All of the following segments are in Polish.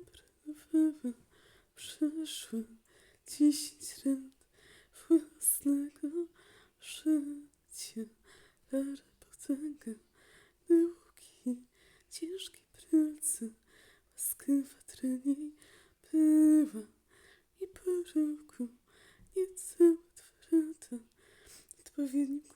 cyfrowy przyszły dziesięć rent własnego życia. Hipoteka, długi, ciężkiej pracy, łaskawa trening bywa i po roku niecałe dwa lata odpowiednim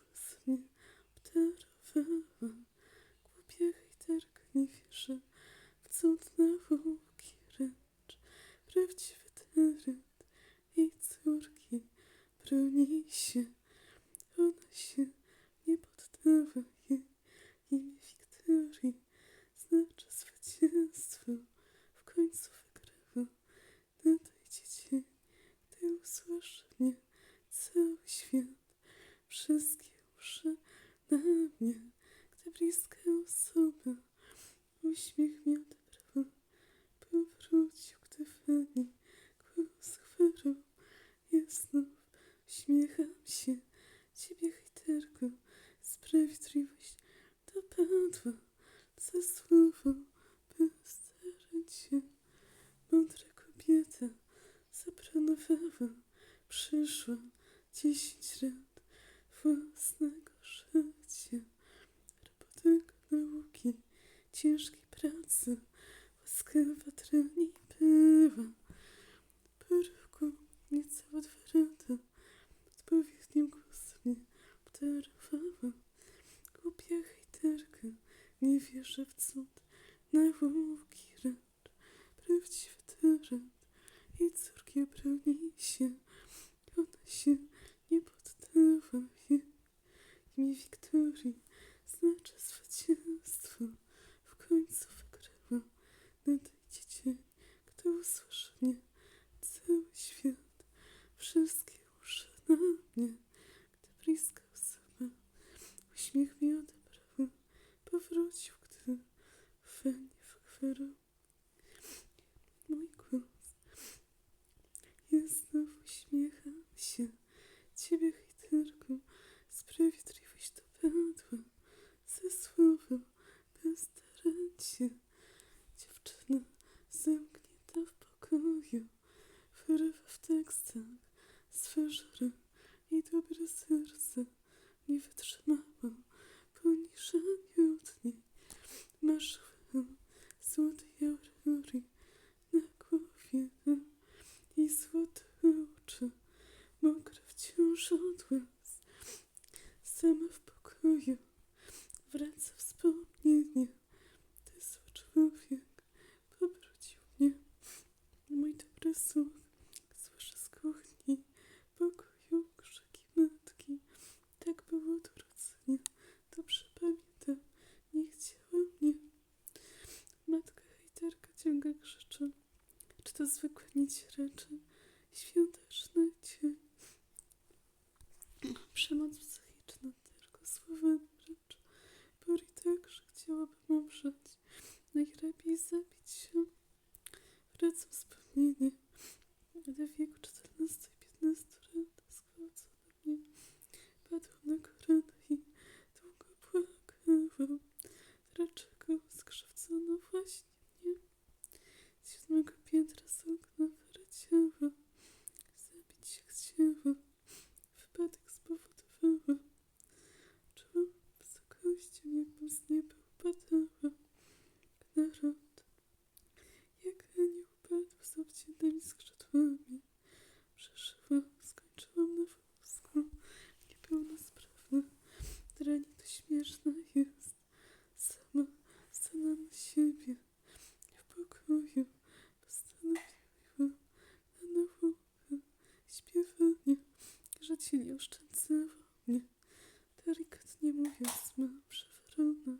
Привіт, привіт. so beautiful. воспоминаний. Это фиг, что-то ci nie oszczędzała mnie, delikatnie mówiąc, mam przewrona.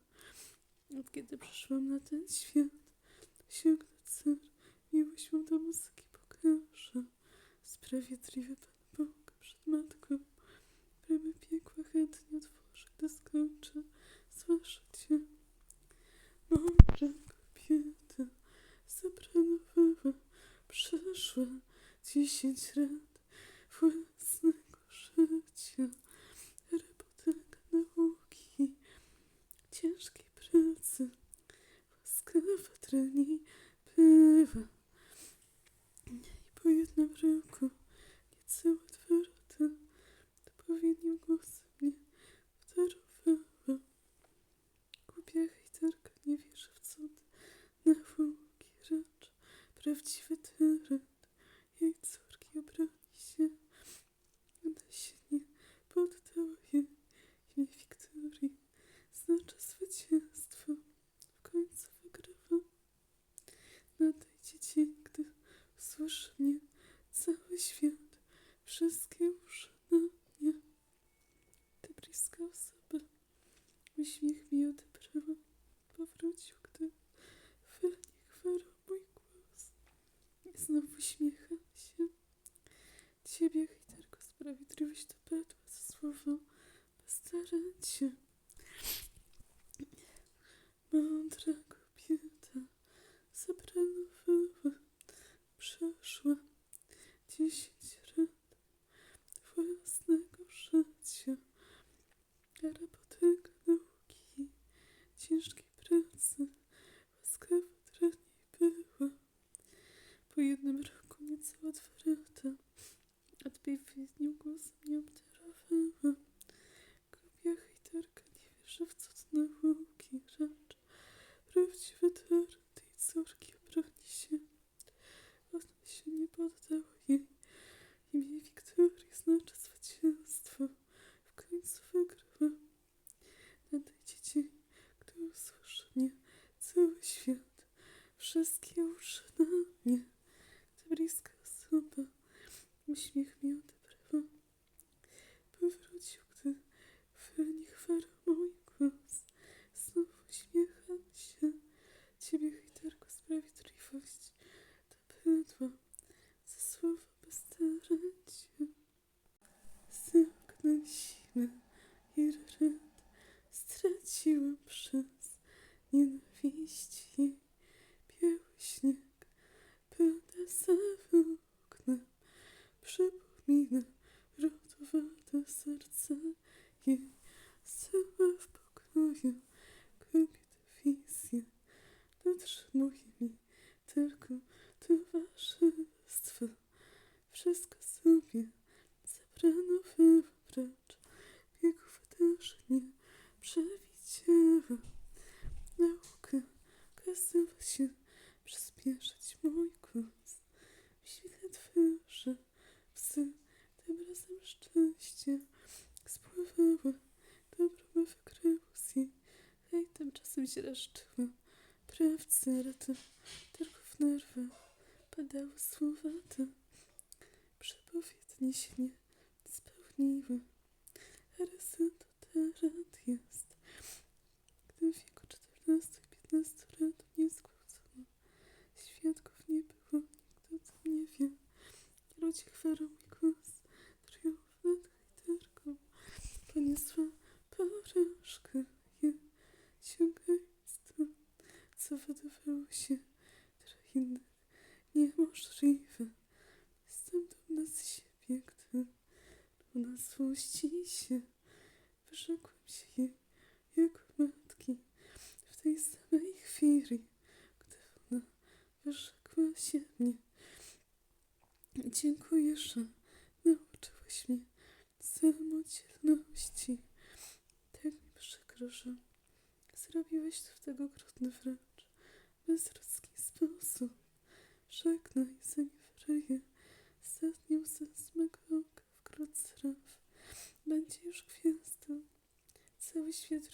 Od kiedy przyszłam na ten świat, sięgnę cer, miłość mą do muzyki pokaże. Sprawiedliwy Pan Bóg przed Matką, bramy piekła chętnie otworzy, gdy skończę, zwłaszcza Cię. Mądra kobieta zaplanowała, przeszła dziesięć lat, wpływ wiatra nie pływa. I po jednym roku nieco odwrotu, to powinien głosy. Nadejdzie dzień, gdy usłyszy mnie cały świat, wszystkie uszy na mnie. Ty bliska osoba, uśmiech mi odebrała, powrócił, gdy w nich warł mój głos. I znowu uśmiecham się. Ciebie, hejterko, sprawiedliwość dopadła za słowo postarać Mądra kobieta zaplanowała, przeszła dziesięć lat własnego życia, rabotek nauki, ciężkiej pracy, łaskawa dla niej była. Po jednym roku, niecałe dwa lata, odpowiednim głosem nie obdarowała. Głupia hejterka nie wierzy w cud nauki, racz prawdziwy talent tej córki obroni się. Ona się nie poddała jej. Imię Wiktorii znaczy zwycięstwo. W końcu wygrała. Nadejdzie dzień, gdy usłyszy mnie cały świat. Wszystkie uszy na mnie. Ta bliska osoba uśmiech mi odebrała. Powrócił, gdy w nich warł mój głos. Znowu uśmiecham się. Ciebie, hejterko, sprawiedliwość dopadła. Za słowo postarać Zamknę siłę i rad straciłam przez nienawiść jej. Biały śnieg pada za oknem, przypomina rodowate serce jej. Sama w pokoju kobiety wizje, dotrzymuje mi tylko towarzystwo. Wszystko sobie zabrano wybrać, biegów też nie przewidziała. Nauka kazała się przyspieszyć mój głos. W świetle twarzy psy, tym razem szczęście spływało. Dobro by wykryło z jej, hej, tymczasem się. yaratır.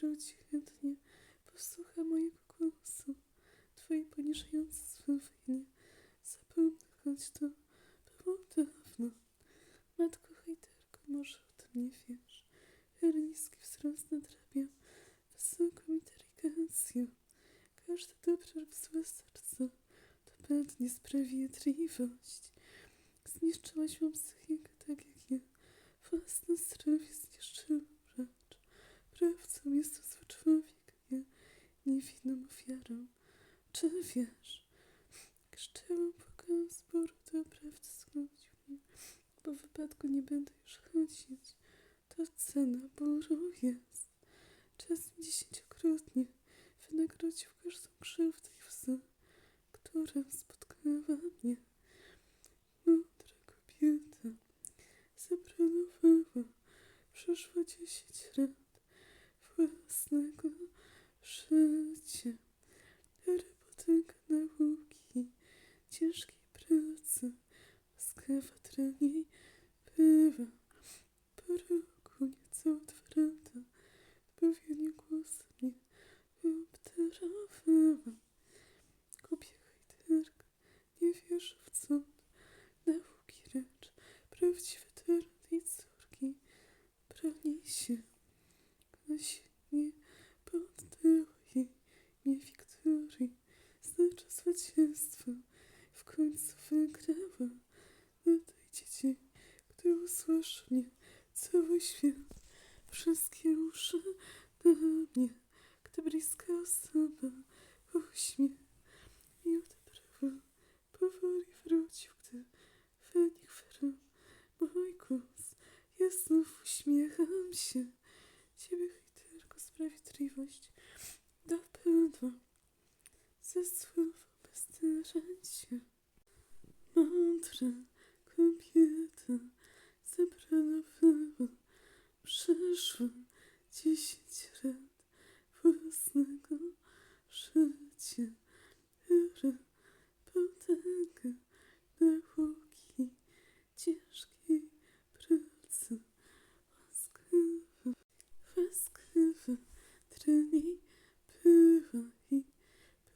Świat rodzi chętnie posłucha mojego głosu. Twoje poniżające słowa nie zapomnę, choć to było dawno. Matko hejterko, może o tym nie wiesz. Ale niski wzrost nadrabia wysoką inteligencją. Każdy dobry lub złe serce dopadnie sprawiedliwość. Zniszczyłaś mą psychikę tak jak ja. Własne zdrowie zniszczyłam. Prawcą jest zły człowiek, ja niewinną ofiarą. Czy wiesz? Krzyczałam, płakałam z bólu, to prawda zgodził mnie. Po wypadku nie będę już chodzić. To cena bólu jest. Czasem dziesięciokrotnie wynagrodził każdą krzywdę i łzę, wieczorem spotkała mnie mądra kobieta. Zaplanowała, przeszła dziesięć własnego życia. Robotynka nauki, ciężkiej pracy, łaskawa dla niej bywa. Po roku nieco otwarta, odpowiednio głosem mnie obdarowała. Głupia hejterka, nie wierzy w cud nauki, lecz prawdziwy talent jej córki broni się. Ona się nie nie wiktorii, znaczy zwycięstwo. W końcu wygrała. Nadejdzie dzień, gdy usłyszy mnie cały świat. Wszystkie uszy na mnie, gdy bliska osoba uśmiech i odebrała. Powoli wrócił, gdy wynik wyrwał mój głos. Ja znów uśmiecham się. Ciebie hejterko sprawiedliwość dopadła. Ze słowa bezstarancia. Mądra kobieta zaplanowała. Przeszła dziesięć lat własnego życia. Era potęga nauki, ciężkiej pracy. Łaskawa, łaskawa dla niej była i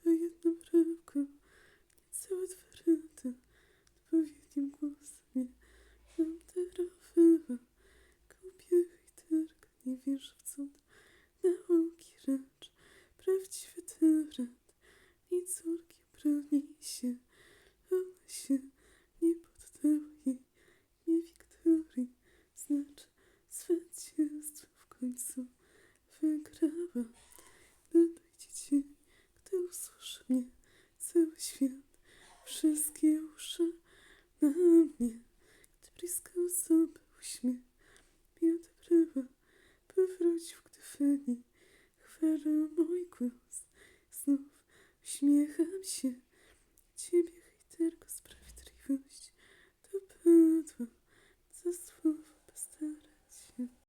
po jednym roku niecałe dwa lata odpowiednim głosem mnie obdarowała. Głupia hejterka nie wierzy w cud nauki, lecz prawdziwy talent i córki broni się. Ona się nie poddała jej, nie wiktorii, znaczy zwycięstwo w końcu wygrała. Nadejdzie dzień, gdy usłyszy mnie cały świat, wszystkie uszy na mnie, gdy bliska osoba uśmiech mi odebrała. Powrócił, gdy wynik chwalał mój głos. Znów uśmiecham się. Ciebie, hejterko, sprawiedliwość dopadła.